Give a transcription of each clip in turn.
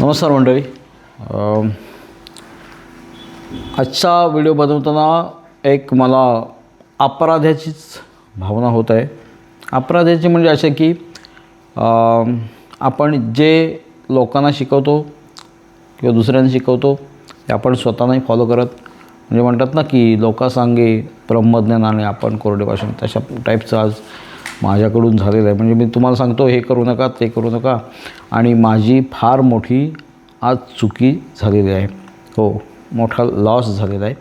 नमस्कार मंडळी. आजचा व्हिडिओ बनवताना एक मला अपराध्याचीच भावना होत आहे. अपराध्याची म्हणजे असे की आपण जे लोकांना शिकवतो किंवा दुसऱ्यांना शिकवतो ते आपण स्वतः नाही फॉलो करत. म्हणजे म्हणतात ना की लोकांसांगे ब्रह्मज्ञानाने आपण कोरडे भाषण तशा टाईपचं आज माझ्याकडून झालेलं आहे. म्हणजे मी तुम्हाला सांगतो हे करू नका ते करू नका. आणि माझी फार मोठी आज चुकी झालेली आहे. हो मोठा लॉस झालेला आहे.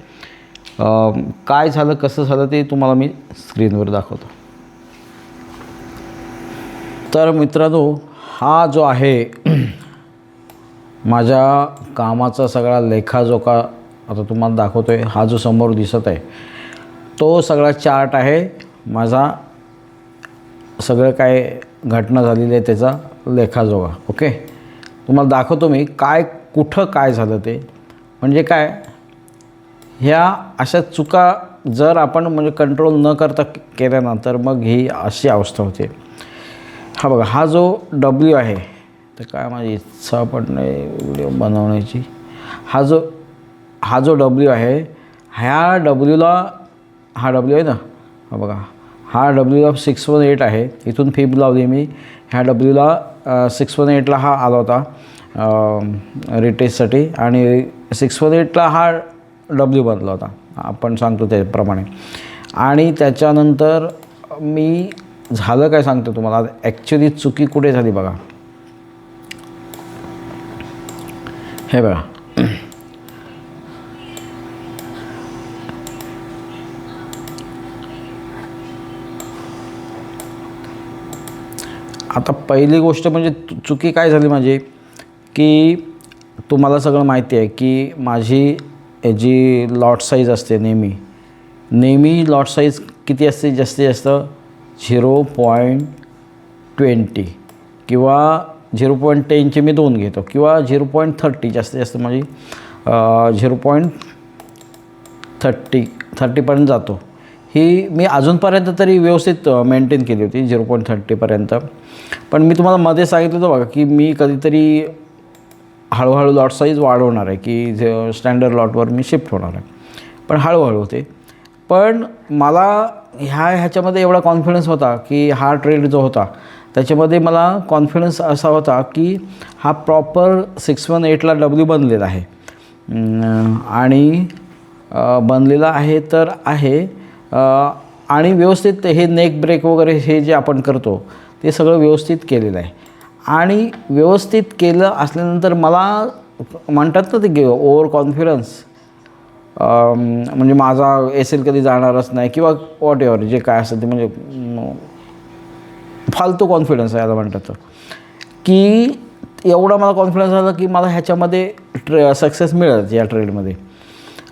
काय झालं कसं झालं ते तुम्हाला मी स्क्रीनवर दाखवतो. तर मित्रांनो हा जो आहे माझ्या कामाचा सगळा लेखा जो का आता तुम्हाला दाखवतो आहे हा जो समोर दिसत आहे तो सगळा चार्ट आहे माझा सगळं काय घटना झालेली आहे त्याचा लेखाजोगा ओके? तुम्हाला दाखवतो मी काय कुठं काय झालं ते. म्हणजे काय ह्या अशा चुका जर आपण म्हणजे कंट्रोल न करता केल्यानंतर मग ही अशी अवस्था होते. हा बघा हा जो डब्ल्यू आहे तर काय माझी इच्छा पण नाही व्हिडिओ बनवण्याची. हा जो हा जो डब्ल्यू आहे ह्या डब्ल्यूला हा डब्ल्यू आहे ना? हा बघा हा डब्ल्यूला सिक्स वन एट आहे. इथून फिब लावली मी. ह्या डब्ल्यूला सिक्स वन एटला हा आला होता रिटेस्टसाठी आणि सिक्स वन एटला हा डब्ल्यू बनला होता. आपण सांगतो त्याप्रमाणे. आणि त्याच्यानंतर मी झालं काय सांगतो तुम्हाला? ॲक्च्युली चुकी कुठे झाली बघा. हे बघा. आता पहिली गोष्ट म्हणजे चुकी काय झाली माझी? की तुम्हाला सगळं माहिती आहे की माझी जी लॉट साईज असते नेहमी नेहमी लॉट साईज किती असते? जास्तीत जास्त झिरो पॉईंट ट्वेंटी किंवा झिरो पॉईंट टेनचे मी दोन घेतो किंवा झिरो पॉईंट थर्टी जास्तीत जास्त माझी झिरो पॉईंट थर्टी थर्टीपर्यंत जातो. ही मी अजूनपर्यंत तरी व्यवस्थित मेंटेन केली होती झिरो पॉईंट थर्टीपर्यंत पण मी तुम्हाला मध्ये सांगितलं होतं बघा की मी कधीतरी हळूहळू लॉट साईज वाढवणार आहे की स्टँडर्ड लॉटवर मी शिफ्ट होणार आहे. पण हळूहळू होते. पण मला ह्या ह्याच्यामध्ये एवढा कॉन्फिडन्स होता की हा ट्रेड जो होता त्याच्यामध्ये मला कॉन्फिडन्स असा होता की हा प्रॉपर सिक्स वन एटला डब्ल्यू बनलेला आहे. आणि बनलेला आहे तर आहे आणि व्यवस्थित हे नेक ब्रेक वगैरे हे जे आपण करतो ते सगळं व्यवस्थित केलेलं आहे. आणि व्यवस्थित केलं असल्यानंतर मला म्हणतात ना ते गे ओव्हर कॉन्फिडन्स म्हणजे माझा एसेल कधी जाणारच नाही किंवा वॉट एव्हर जे काय असतं ते म्हणजे फालतू कॉन्फिडन्स आहे याला म्हणतात की एवढा मला कॉन्फिडन्स आला की मला ह्याच्यामध्ये ट्रे सक्सेस मिळत या ट्रेडमध्ये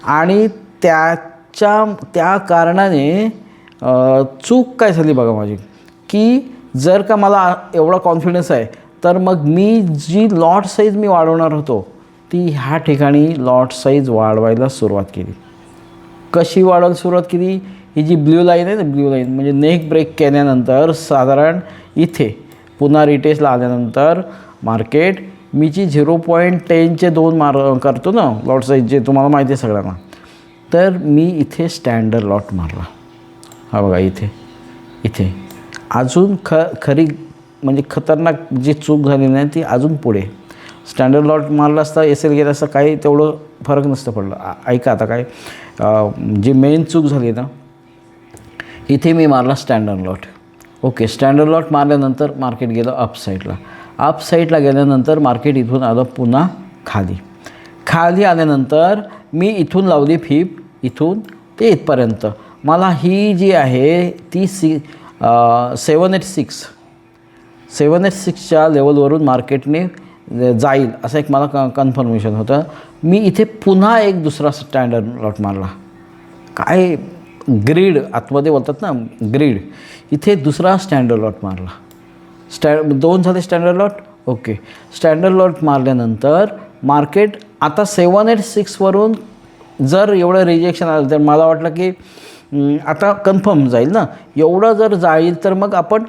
आणि त्या त्याच्या त्या कारणाने चूक काय झाली बघा माझी? की जर का मला एवढा कॉन्फिडन्स आहे तर मग मी जी लॉट साईज मी वाढवणार होतो ती ह्या ठिकाणी लॉट साईज वाढवायला सुरुवात केली. कशी वाढवायला सुरुवात केली? ही जी ब्ल्यू लाईन आहे ना ब्ल्यू लाईन म्हणजे नेक ब्रेक केल्यानंतर साधारण इथे पुन्हा रिटेस्टला आल्यानंतर मार्केट मी जी झिरो पॉईंट टेनचे दोन मार करतो ना लॉट साईज जे तुम्हाला माहिती आहे सगळ्यांना. तर मी इथे स्टँडर्ड लॉट मारला. हा बघा इथे इथे. अजून ख खरी म्हणजे खतरनाक जी चूक झाली नाही ती अजून पुढे. स्टँडर्ड लॉट मारला असता एस एल गेला असता काही तेवढं फरक नसतं पडलं. ऐका आता काय जी मेन चूक झाली ना इथे मी मारला standard lot okay standard lot मारल्यानंतर market गेलं अप साईडला अप साईडला गेल्यानंतर मार्केट इथून आलं पुन्हा खाली. खाली आल्यानंतर मी इथून लावली फिप इथून ते इथपर्यंत मला ही जी आहे ती C seven eight six seven eight सिक्सच्या लेवलवरून मार्केटने जाईल असं एक मला क कन्फर्मेशन होतं. मी इथे पुन्हा एक दुसरा स्टँडर्ड लॉट मारला. काय ग्रीड आतमध्ये बोलतात ना ग्रीड इथे दुसरा स्टँडर्ड लॉट मारला. स्टॅ दोन झाले standard lot okay standard lot मारल्यानंतर market आता सेवन एट सिक्सवरून जर एवढं रिजेक्शन आलं तर मला वाटलं की आता कन्फर्म जाईल ना. एवढं जर जाईल तर मग आपण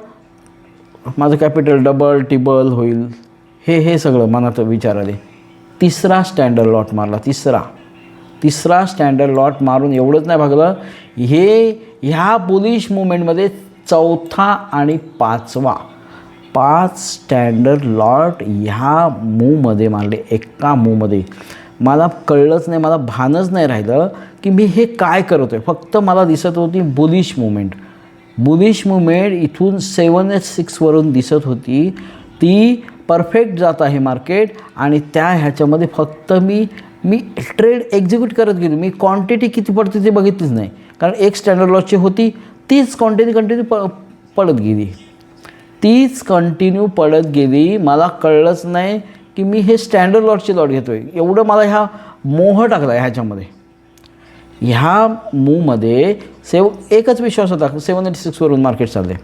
माझं कॅपिटल डबल टिबल होईल. हे हे सगळं मनात विचार आले. तिसरा स्टँडर्ड लॉट मारला तिसरा. तिसरा स्टँडर्ड लॉट मारून एवढंच नाही भागलं. हे ह्या बुलिश मुवमेंटमध्ये चौथा आणि पाचवा. पाच स्टँडर्ड लॉट ह्या मूमध्ये मारले एका मूमध्ये मला कळलंच नाही मला भानच नाही राहिलं की मी हे काय करतो आहे फक्त मला दिसत होती बुलिश मुवमेंट बुलिश मुवमेंट इथून सेवन एच सिक्सवरून दिसत होती. ती परफेक्ट जात आहे मार्केट आणि त्या ह्याच्यामध्ये फक्त मी मी ट्रेड एक्झिक्यूट करत गेलो. मी क्वांटिटी किती पडते ते बघितलीच नाही. कारण एक स्टँडर्ड लॉसची होती तीच क्वांटिटी कंटिन्यू प पडत गेली. तीच कंटिन्यू पडत गेली. मला कळलंच नाही की मी हे स्टँडर्ड लॉटची लॉट घेतो आहे एवढं मला ह्या मोह टाकला आहे ह्याच्यामध्ये. ह्या मूवमध्ये सेव एकच विश्वास होता सेवन एटी सिक्सवरून मार्केट चालले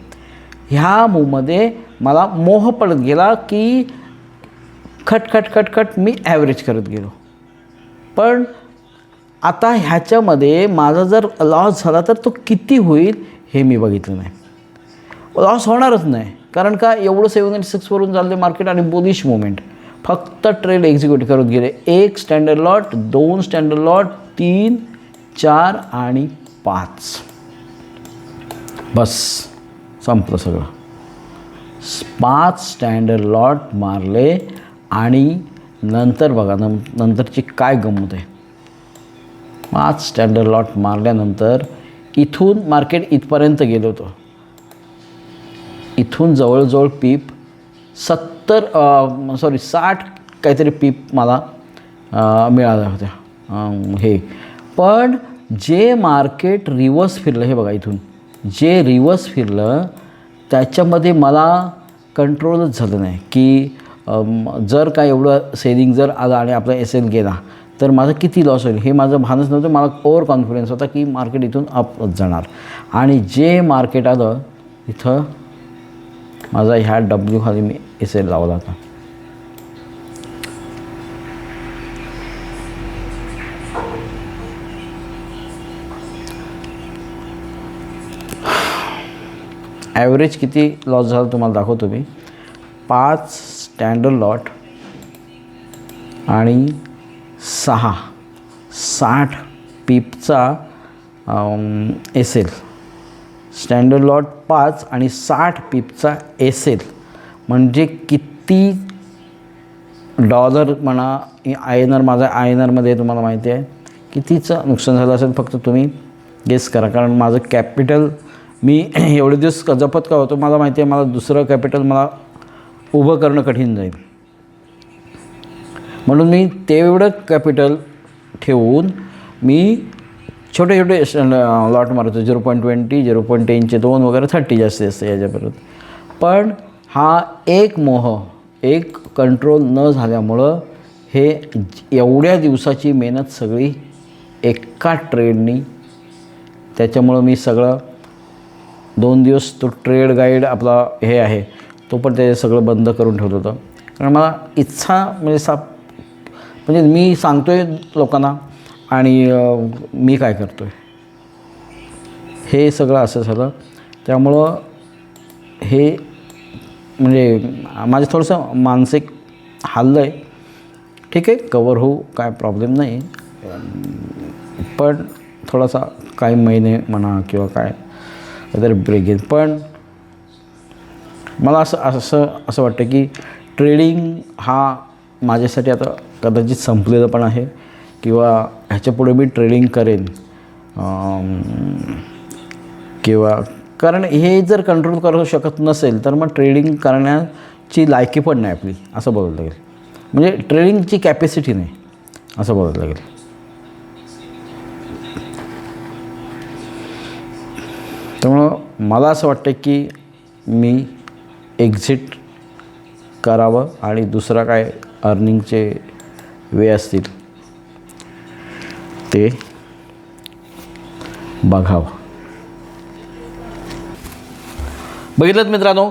ह्या मूवमध्ये मला मोह पडत गेला की खट खट खट खट मी ॲव्हरेज करत गेलो. पण आता ह्याच्यामध्ये माझा जर लॉस झाला तर तो किती होईल हे मी बघितलं नाही. लॉस होणारच नाही. कारण का एवढं सेवन एटी सिक्सवरून चालले मार्केट आणि बोलिश मुवमेंट फक्त ट्रेड एक्झिक्यूट करत गेले. एक स्टँडर्ड लॉट दोन स्टँडर्ड लॉट तीन चार आणि पाच. बस. संपलं सगळं. पाच स्टँडर्ड लॉट मारले आणि नंतर बघा न नंतरची काय गंमत आहे. पाच स्टँडर्ड लॉट मारल्यानंतर इथून मार्केट इथपर्यंत गेलो होतो. इथून जवळजवळ पीप सत्तर सॉरी साठ काहीतरी पीप मला मिळाल्या होत्या. हे. पण जे मार्केट रिवर्स फिरलं हे बघा इथून. जे रिवर्स फिरलं त्याच्यामध्ये मला कंट्रोलच झालं नाही. की जर का एवढं सेलिंग जर आलं आणि आपला एस एल गेला तर माझं किती लॉस होईल? हे माझं भानच नव्हतं. मला ओव्हर कॉन्फिडन्स होता की मार्केट इथून अप जाणार. आणि जे मार्केट आलं इथं माझा ह्या डब्ल्यू खाली मी एस लावला होता. ॲव्हरेज किती लॉस झाला तुम्हाला दाखवतो मी पाच स्टँडर्ड लॉट आणि सहा साठ पीपचा एसेल स्टँडर्ड लॉट पाच आणि साठ पीपचा एसेल. म्हणजे किती डॉलर म्हणा आय एन आर माझा आय एन आरमध्ये तुम्हाला माहिती आहे. कितीचं नुकसान झालं असेल फक्त तुम्ही गेस करा. कारण माझं कॅपिटल मी एवढे दिवस क- जपत का होतो मला माहिती आहे मला दुसरं कॅपिटल मला उभं करणं कठीण जाईल. म्हणून मी तेवढं कॅपिटल ठेवून मी छोटे छोटे स- लॉट मारतो zero point twenty zero point टेनचे दोन वगैरे थर्टी जास्त जास्त याच्यापर्यंत. पण हा एक मोह एक कंट्रोल न झाल्यामुळं हे एवढ्या दिवसाची मेहनत सगळी एका ट्रेडनी त्याच्यामुळं मी सगळं दोन दिवस तो ट्रेड गाईड आपला हे आहे तो पण ते सगळं बंद करून ठेवत होतं. कारण मला इच्छा म्हणजे सा म्हणजे मी सांगतो आहे लोकांना आणि मी काय करतो आहे हे सगळं असं झालं. त्यामुळं हे म्हणजे माझं थोडंसं मानसिक हल्लं आहे ठीक आहे कवर होऊ काय प्रॉब्लेम नाही. पण थोडासा काही महिने म्हणा किंवा काय काहीतरी ब्रेक घेईन. पण मला असं असं असं वाटतं की ट्रेडिंग हा माझ्यासाठी आता कदाचित संपलेलं पण आहे. किंवा ह्याच्यापुढे मी ट्रेडिंग करेन. किंवा कारण हे जर कंट्रोल करू शकत नसेल तर मग ट्रेडिंग करण्याची लायकी पण नाही आपली असं बघायला लागेल. म्हणजे ट्रेडिंगची कॅपॅसिटी नाही असं बघायला लागेल. त्यामुळं मला असं वाटतं की मी एक्झिट करावं आणि दुसरा काय अर्निंगचे वे असतील. ते बघावं. बघितलं मित्रांनो?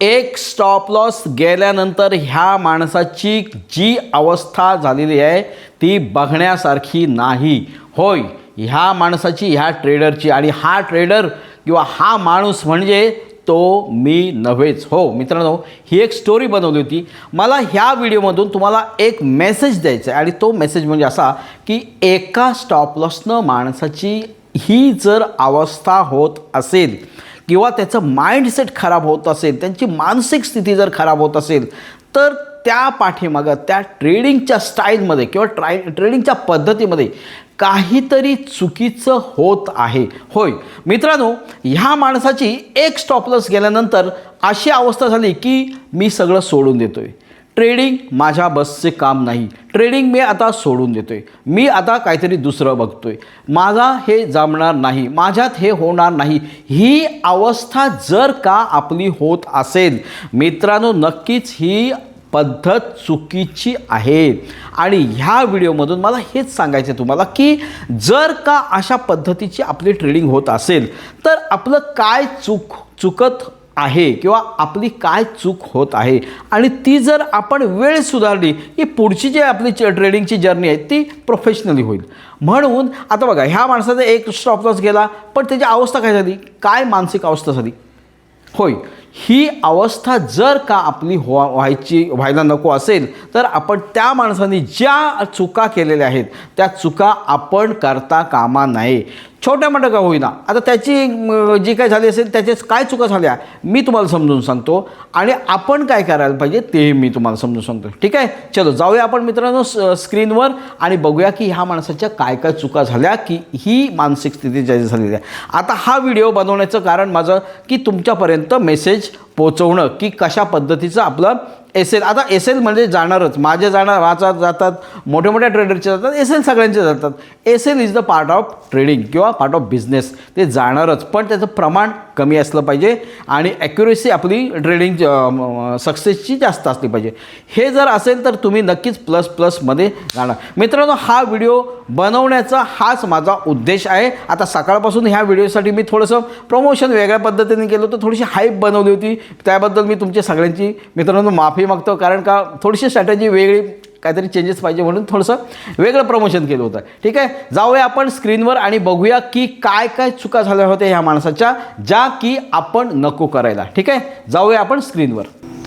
एक स्टॉप लॉस गेल्यानंतर ह्या माणसाची जी अवस्था झालेली आहे ती बघण्यासारखी नाही. होय ह्या माणसाची ह्या ट्रेडरची आणि हा ट्रेडर किंवा हा माणूस म्हणजे तो मी नव्हेच. हो मित्रांनो ही एक स्टोरी बनवली होती. मला ह्या व्हिडिओमधून तुम्हाला एक मेसेज द्यायचा आहे. आणि तो मेसेज म्हणजे असा की एका स्टॉपलॉसनं माणसाची ही जर अवस्था होत असेल किंवा त्याचं माइंडसेट खराब होत असेल त्यांची मानसिक स्थिती जर खराब होत असेल तर त्या पाठीमागं त्या ट्रेडिंगच्या स्टाईलमध्ये किंवा ट्राय ट्रेडिंगच्या पद्धतीमध्ये काहीतरी चुकीचं होत आहे. होय. मित्रांनो ह्या माणसाची एक स्टॉपलस गेल्यानंतर अशी अवस्था झाली की मी सगळं सोडून देतोय. ट्रेडिंग माझ्या बसचे काम नाही. ट्रेडिंग मी आता सोडून देतोय. मी आता काहीतरी दुसरं बघतोय. माझा हे जमणार नाही. माझ्यात हे होणार नाही. ही अवस्था जर का आपली होत असेल मित्रांनो नक्कीच ही पद्धत चुकीची आहे. आणि ह्या व्हिडिओमधून मला हेच सांगायचं आहे तुम्हाला की जर का अशा पद्धतीची आपली ट्रेडिंग होत असेल तर आपलं काय चूक चुकत आहे किंवा आपली काय चूक होत आहे? आणि ती जर आपण वेळ सुधारली की पुढची जी आपली ट्रेडिंगची जर्नी आहे ती प्रोफेशनली होईल. म्हणून आता बघा ह्या माणसाचा एक स्टॉप लॉस गेला पण त्याची अवस्था काय झाली? काय मानसिक अवस्था झाली? होय. ही अवस्था जर का आपली हो व्हायची व्हायला नको असेल तर आपण त्या माणसाने ज्या चुका केलेल्या आहेत त्या चुका आपण करता कामा नये. छोट्या मोठ्या का होईना. आता त्याची जी काय झाली असेल त्याचे काय चुका झाल्या मी तुम्हाला समजून सांगतो. आणि आपण काय करायला पाहिजे ते मी तुम्हाला समजून सांगतो. ठीक आहे? चलो जाऊया आपण मित्रांनो स्क्रीनवर आणि बघूया की ह्या माणसाच्या काय काय चुका झाल्या की ही मानसिक स्थिती ज्याची झालेली आहे. आता हा व्हिडिओ बनवण्याचं कारण माझं की तुमच्यापर्यंत मेसेज पोचवणं की कशा पद्धतीचं आपलं एस एल आता एस एल म्हणजे जाणारच. माझे जाणार वाचा जातात मोठ्या मोठ्या ट्रेडरचे जातात एस एल सगळ्यांचे जातात. S L is the part of trading किंवा पार्ट ऑफ बिझनेस ते जाणारच पण त्याचं प्रमाण कमी असलं पाहिजे आणि ॲक्युरेसी आपली ट्रेडिंग सक्सेसची जास्त असली पाहिजे. हे जर असेल तर तुम्ही नक्कीच प्लस प्लसमध्ये जाणार. मित्रांनो हा व्हिडिओ बनवण्याचा हाच माझा उद्देश आहे. आता सकाळपासून ह्या व्हिडिओसाठी मी थोडंसं प्रमोशन वेगळ्या पद्धतीने केलं होतं. थोडीशी हाईप बनवली होती. त्याबद्दल मी तुमच्या सगळ्यांची मित्रांनो माफी मागतो कारण का थोडीशी स्ट्रॅटजी वेगळी काहीतरी चेंजेस पाहिजे म्हणून थोडंसं वेगळं प्रमोशन केलं होतं. ठीक आहे? जाऊया आपण स्क्रीनवर आणि बघूया की काय काय चुका झाल्या होत्या ह्या माणसाच्या ज्या की आपण नको करायला. ठीक आहे? जाऊया आपण स्क्रीनवर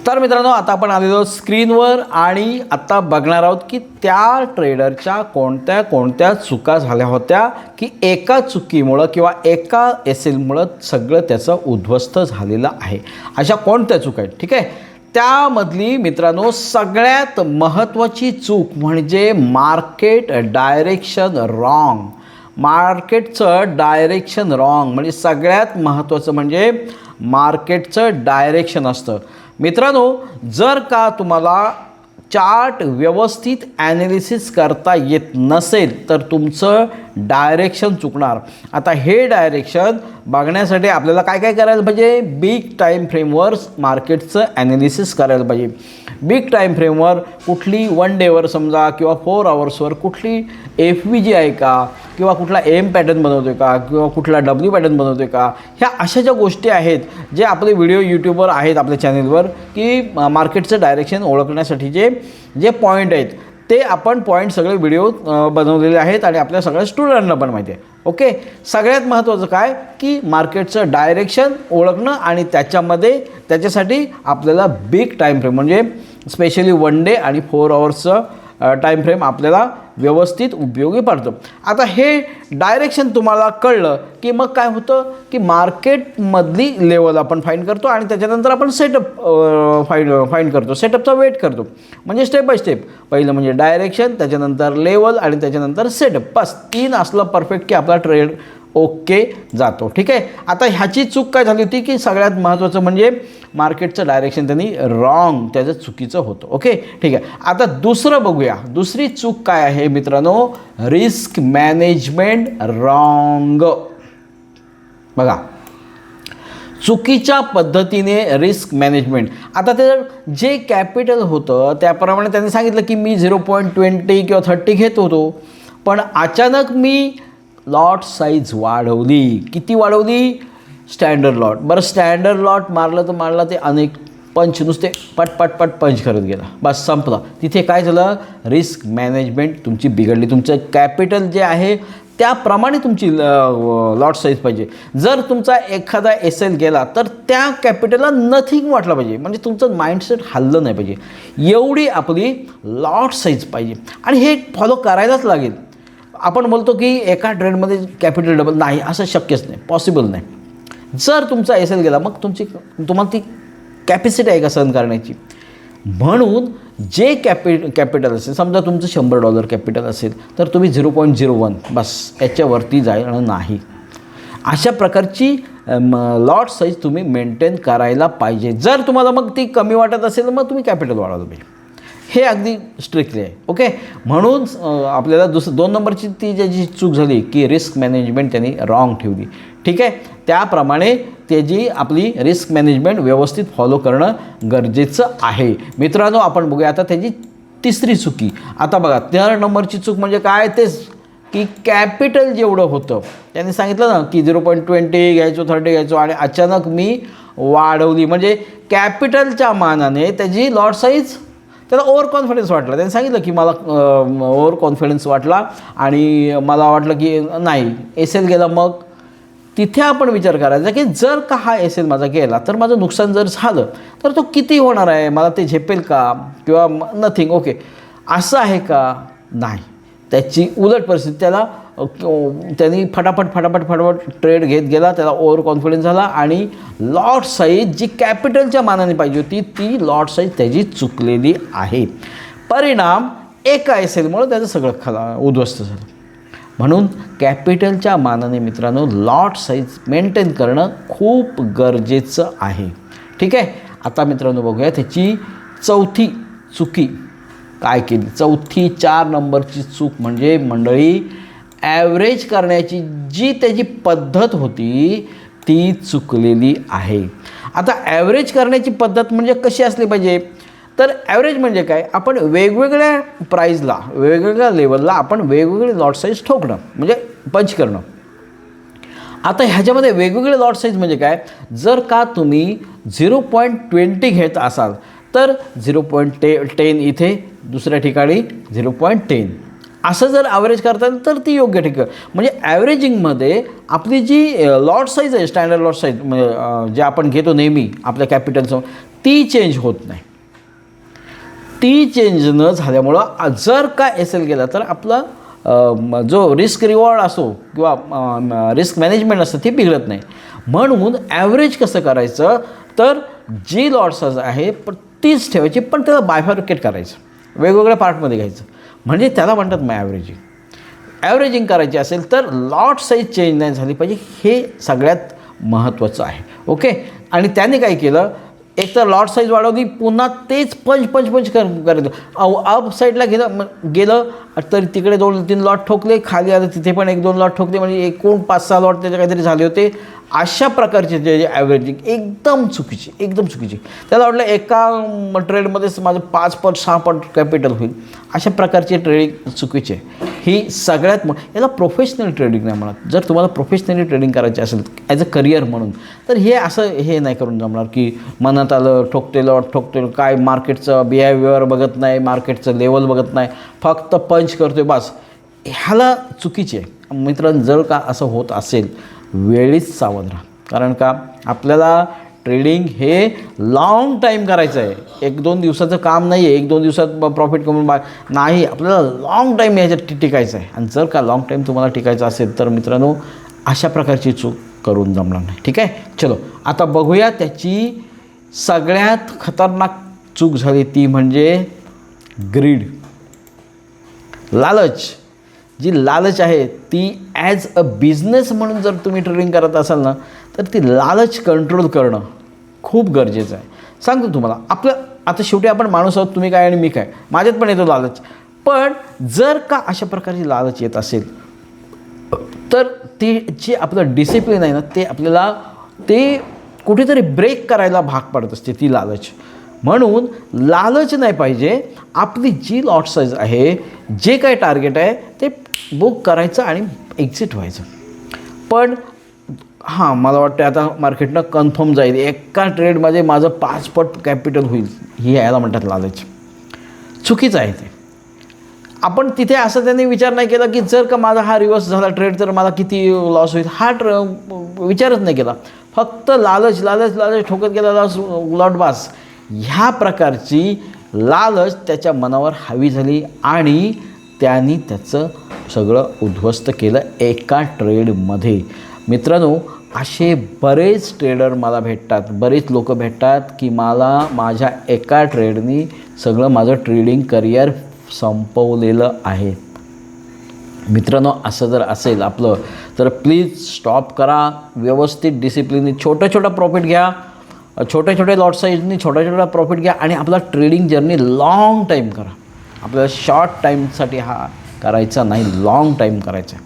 तर मित्रांनो आता आपण आलेलो स्क्रीनवर आणि आता बघणार आहोत की त्या ट्रेडरच्या कोणत्या कोणत्या चुका झाल्या होत्या की एका चुकीमुळं किंवा एका एस एलमुळं सगळं त्याचं उद्ध्वस्त झालेलं आहे. अशा कोणत्या चुका आहेत? ठीक आहे? त्यामधली मित्रांनो सगळ्यात महत्त्वाची चूक म्हणजे मार्केट डायरेक्शन रॉंग. मार्केटचं डायरेक्शन रॉंग म्हणजे सगळ्यात महत्त्वाचं म्हणजे मार्केटचं डायरेक्शन असतं. मित्रांनो जर का तुम्हाला चार्ट व्यवस्थित ॲनालिसिस करता येत नसेल तर तुमचं डायरेक्शन चुकणार. आता हे डायरेक्शन बघण्यासाठी आपल्याला काय काय करायला पाहिजे? बिग टाईम फ्रेमवर मार्केटचं ॲनालिसिस करायला पाहिजे. बिग टाईम फ्रेमवर कुठली वन डेवर समजा किंवा फोर आवर्सवर कुठली एफ व्ही जी आहे का? किंवा कुठला एम पॅटर्न बनवतो आहे का किंवा कुठला डब्ल्यू पॅटर्न बनवतो आहे का ह्या अशा ज्या गोष्टी आहेत जे आपले व्हिडिओ यूट्यूबवर आहेत आपल्या चॅनेलवर की मार्केटचं डायरेक्शन ओळखण्यासाठी जे जे पॉईंट आहेत ते आपण पॉईंट सगळे व्हिडिओ बनवलेले आहेत आणि आपल्या सगळ्या स्टुडंटना पण माहिती आहे. ओके सगळ्यात महत्त्वाचं काय? की मार्केटचं डायरेक्शन ओळखणं आणि त्याच्यामध्ये त्याच्यासाठी आपल्याला बिग टाईम फ्रेम म्हणजे स्पेशली वन डे आणि फोर आवर्सचं टाईम फ्रेम आपल्याला व्यवस्थित उपयोगी पडतो. आता हे डायरेक्शन तुम्हाला कळलं की मग काय होतं? की मार्केटमधली लेवल आपण फाईंड करतो आणि त्याच्यानंतर आपण सेटअप फाईंड फाईंड करतो. सेटअपचा वेट करतो. म्हणजे स्टेप बाय स्टेप पहिलं म्हणजे डायरेक्शन त्याच्यानंतर लेवल आणि त्याच्यानंतर सेटअप बस तीन असलं परफेक्ट की आपला ट्रेड ओके जातो. ठीक आहे? आता ह्याची चूक काय झाली होती की सगळ्यात महत्त्वाचं म्हणजे मार्केटचं डायरेक्शन त्यांनी रॉंग त्याचं चुकीचं होतं. ओके? ठीक आहे. आता दुसरं बघूया. दुसरी चूक काय आहे मित्रांनो? रिस्क मॅनेजमेंट रॉंग बघा. चुकीच्या पद्धतीने रिस्क मॅनेजमेंट आता ते जे कॅपिटल होतं त्याप्रमाणे त्यांनी सांगितलं की मी झिरो पॉईंट ट्वेंटी किंवा थर्टी घेत होतो. पण अचानक मी लॉट साईज वाढवली. किती वाढवली? स्टँडर्ड लॉट बरं स्टँडर्ड लॉट मारलं तर मारलं ते अनेक पंच नुसते पट पट पंच करत गेला. बस संपला. तिथे काय झालं? रिस्क मॅनेजमेंट तुमची बिघडली. तुमचं कॅपिटल जे आहे त्याप्रमाणे तुमची लॉट साईज पाहिजे. जर तुमचा एखादा एस एल गेला तर त्या कॅपिटलला नथिंग वाटलं पाहिजे. म्हणजे तुमचं माइंडसेट हल्लं नाही पाहिजे. एवढी आपली लॉट साईज पाहिजे. आणि हे फॉलो करायलाच लागेल. आपण बोलतो की एका ट्रेडमध्ये कॅपिटल डबल नाही असं शक्यच नाही पॉसिबल नाही. जर तुमचा एस एल गेला मग तुमची तुम्हाला ती कॅपॅसिटी आहे का सहन करण्याची? म्हणून जे कॅपि कॅपिटल असेल समजा तुमचं शंभर डॉलर कॅपिटल असेल तर तुम्ही झिरो पॉईंट झिरो वन बस याच्यावरती जाणं नाही. अशा प्रकारची लॉट साईज तुम्ही मेंटेन करायला पाहिजे. जर तुम्हाला मग ती कमी वाटत असेल तर मग तुम्ही कॅपिटल वाढवलं पाहिजे हे अगदी स्ट्रिक्टली आहे. ओके म्हणून आपल्याला दुसरं दोन नंबरची ती ज्याची चूक झाली की रिस्क मॅनेजमेंट त्यांनी रॉंग ठेवली. ठीक आहे? त्याप्रमाणे त्याची आपली रिस्क मॅनेजमेंट व्यवस्थित फॉलो करणं गरजेचं आहे. मित्रांनो आपण बघूया आता त्याची तिसरी चुकी. आता बघा थर्ड नंबरची चूक म्हणजे काय? तेच की कॅपिटल जेवढं होतं. त्यांनी सांगितलं ना की झिरो पॉईंट ट्वेंटी घ्यायचो थर्टी घ्यायचो आणि अचानक मी वाढवली. म्हणजे कॅपिटलच्या मानाने त्याची लॉट साईज त्याला ओव्हर कॉन्फिडन्स वाटला. त्यांनी सांगितलं की मला ओव्हर कॉन्फिडन्स वाटला आणि मला वाटलं की नाही एस एल गेला मग तिथे आपण विचार करायचा की जर का हा एस एल माझा गेला तर माझं नुकसान जर झालं तर तो किती होणार आहे? मला ते झेपेल का? किंवा नथिंग ओके असं आहे का? नाही. त्याची उलट परिस्थिती त्याला त्यांनी फटाफट फटाफट फटाफट ट्रेड घेत गेला त्याला ओव्हर कॉन्फिडन्स झाला आणि लॉट साईज जी कॅपिटलच्या मानाने पाहिजे होती ती लॉट साईज त्याची चुकलेली आहे. परिणाम एका एस एलमुळं त्याचं सगळं खला उद्ध्वस्त झालं. म्हणून कॅपिटलच्या मानाने मित्रांनो लॉट साईज मेंटेन करणं खूप गरजेचं आहे. ठीक आहे? आता मित्रांनो बघूया त्याची चौथी चुकी काय केली? चौथी चार नंबरची चूक म्हणजे मंडळी ॲव्हरेज करण्याची जी त्याची पद्धत होती ती चुकलेली आहे. आता ॲव्हरेज करण्याची पद्धत म्हणजे कशी असली पाहिजे? तर ॲव्हरेज म्हणजे काय? आपण वेगवेगळ्या प्राईजला वेगवेगळ्या लेवलला आपण वेगवेगळे लॉट साईज ठोकणं म्हणजे पंच करणं. आता ह्याच्यामध्ये वेगवेगळे लॉट साईज म्हणजे काय? जर का तुम्ही झिरो पॉईंट ट्वेंटी घेत असाल तर झिरो पॉईंट टे टेन इथे दुसऱ्या ठिकाणी झिरो पॉईंट टेन असं जर ॲव्हरेज करताल तर ती योग्य ठिकाण. म्हणजे ॲव्हरेजिंगमध्ये आपली जी लॉट साईज आहे स्टँडर्ड लॉट साईज म्हणजे जे आपण घेतो नेहमी आपल्या कॅपिटलसमोर ती चेंज होत नाही. ती चेंज न झाल्यामुळं जर का एस एल गेला तर आपला जो रिस्क रिवॉर्ड असो किंवा रिस्क मॅनेजमेंट असतं ती बिघडत नाही. म्हणून ॲव्हरेज कसं करायचं तर जी लॉट्स आहे पण तीच ठेवायची पण त्याला बायफार्केट करायचं. वेगवेगळ्या पार्टमध्ये घ्यायचं. म्हणजे त्याला म्हणतात मग ॲव्हरेजिंग ॲव्हरेजिंग करायची असेल तर लॉट साईज चेंज नाही झाली पाहिजे. हे सगळ्यात महत्त्वाचं आहे. ओके आणि त्याने काय केलं? एक तर लॉट साईज वाढवली पुन्हा तेच पंच पंच पंच कर करायचं अव अप साईडला गेलं मग गेलं तर तिकडे दोन तीन लॉट ठोकले खाली आलं तिथे पण एक दोन लॉट ठोकले म्हणजे एकूण पाच सहा लॉट त्याचे काहीतरी झाले होते. अशा प्रकारचे जे ॲव्हरेजिंग एकदम चुकीची एकदम चुकीची. त्याला वाटलं एका ट्रेडमध्येच माझं पाच पट सहा पट कॅपिटल होईल. अशा प्रकारची ट्रेडिंग चुकीची. आहे ही सगळ्यात मग याला प्रोफेशनल ट्रेडिंग नाही म्हणत. जर तुम्हाला प्रोफेशनली ट्रेडिंग करायची असेल ॲज अ करिअर म्हणून तर हे असं हे नाही करून जमणार की मनात आलं ठोकतेलं ठोकतेलं काय मार्केटचं बिहेवियर बघत नाही मार्केटचं लेवल बघत नाही फक्त पंच करतोय बस. ह्याला चुकीचे. आहे मित्रांनो जर का असं होत असेल वेळीच सावध राहा. कारण का? आपल्याला ट्रेडिंग हे लाँग टाईम करायचं आहे. एक दोन दिवसाचं काम नाही आहे एक दोन दिवसात प्रॉफिट कमवून बा नाही. आपल्याला लाँग टाईम याच्यात टिकायचं आहे. आणि जर का लाँग टाईम तुम्हाला टिकायचं असेल तर मित्रांनो अशा प्रकारची चूक करून जमणार नाही. ठीक आहे? चलो आता बघूया त्याची सगळ्यात खतरनाक चूक झाली ती म्हणजे ग्रीड लालच. जी लालच आहे ती ॲज अ बिझनेस म्हणून जर तुम्ही ट्रेडिंग करत असाल ना तर ती लालच कंट्रोल करणं खूप गरजेचं आहे. सांगतो तुम्हाला आपलं आता शेवटी आपण माणूस आहोत तुम्ही काय आणि मी काय? माझ्यात पण येतो लालच. पण जर का अशा प्रकारची लालच येत असेल तर ती जे आपलं डिसिप्लिन आहे ना ते आपल्याला ते कुठेतरी ब्रेक करायला भाग पडत असते ती लालच. म्हणून लालच नाही पाहिजे. आपली जी लॉट साईज आहे जे काही टार्गेट आहे ते बुक करायचं आणि एक्झिट व्हायचं. पण हां मला वाटतं आता मार्केटनं कन्फर्म जाईल. एका ट्रेडमध्ये माझं पाच पट कॅपिटल होईल ही यायला म्हणतात लालच. चुकीचं आहे ते. आपण तिथे असं त्यांनी विचार नाही केला की जर का माझा हा रिवर्स झाला ट्रेड तर मला किती लॉस होईल? हा ट्र विचारच नाही केला. फक्त लालच लालच लालच ठोकत गेला लॉस लॉट बास. ह्या प्रकारची लालच त्याच्या मनावर हवी झाली आणि त्यांनी त्याचं सगळं उद्ध्वस्त केलं एका ट्रेडमध्ये. मित्रांनो असे बरेच ट्रेडर मला भेटतात बरेच लोक भेटतात की मला माझ्या एका ट्रेडनी सगळं माझं ट्रेडिंग करिअर संपवलेलं आहे. मित्रांनो असं जर असेल आपलं तर प्लीज स्टॉप करा व्यवस्थित डिसिप्लिनने छोटं छोटं प्रॉफिट घ्या. छोट्या छोट्या लॉट साईजनी छोट्या छोट्या प्रॉफिट घ्या आणि आपला ट्रेडिंग जर्नी लाँग टाईम करा. आपल्याला शॉर्ट टाईमसाठी हा करायचा नाही लाँग टाईम करायचा.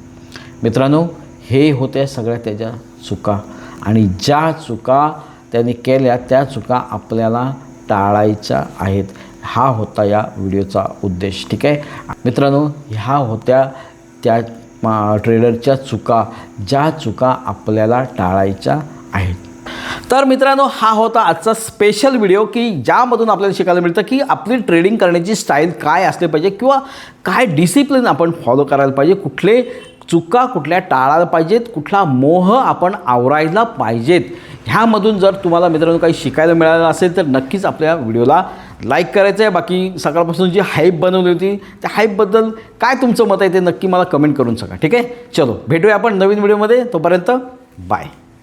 मित्रांनो हे होत्या सगळ्या त्याच्या चुका आणि ज्या चुका त्यांनी केल्या त्या चुका आपल्याला टाळायच्या आहेत. हा होता या व्हिडिओचा उद्देश ठीक आहे? मित्रांनो ह्या होत्या त्या ट्रेडरच्या चुका. ज्या चुका आपल्याला टाळायच्या तर मित्रांनो हा होता आजचा स्पेशल व्हिडिओ की ज्यामधून आपल्याला शिकायला मिळतं की आपली ट्रेडिंग करण्याची स्टाईल काय असली पाहिजे किंवा काय डिसिप्लिन आपण फॉलो करायला पाहिजे कुठले चुका कुठल्या टाळायला पाहिजेत कुठला मोह आपण आवरायला पाहिजेत. ह्यामधून जर तुम्हाला मित्रांनो काही शिकायला मिळालं असेल तर नक्कीच आपल्या व्हिडिओला लाईक करायचं आहे बाकी सकाळपासून जी हाईप बनवली होती त्या हाईपबद्दल काय तुमचं मत आहे ते नक्की मला कमेंट करून सांगा. ठीक आहे? चलो भेटूया आपण नवीन व्हिडिओमध्ये तोपर्यंत बाय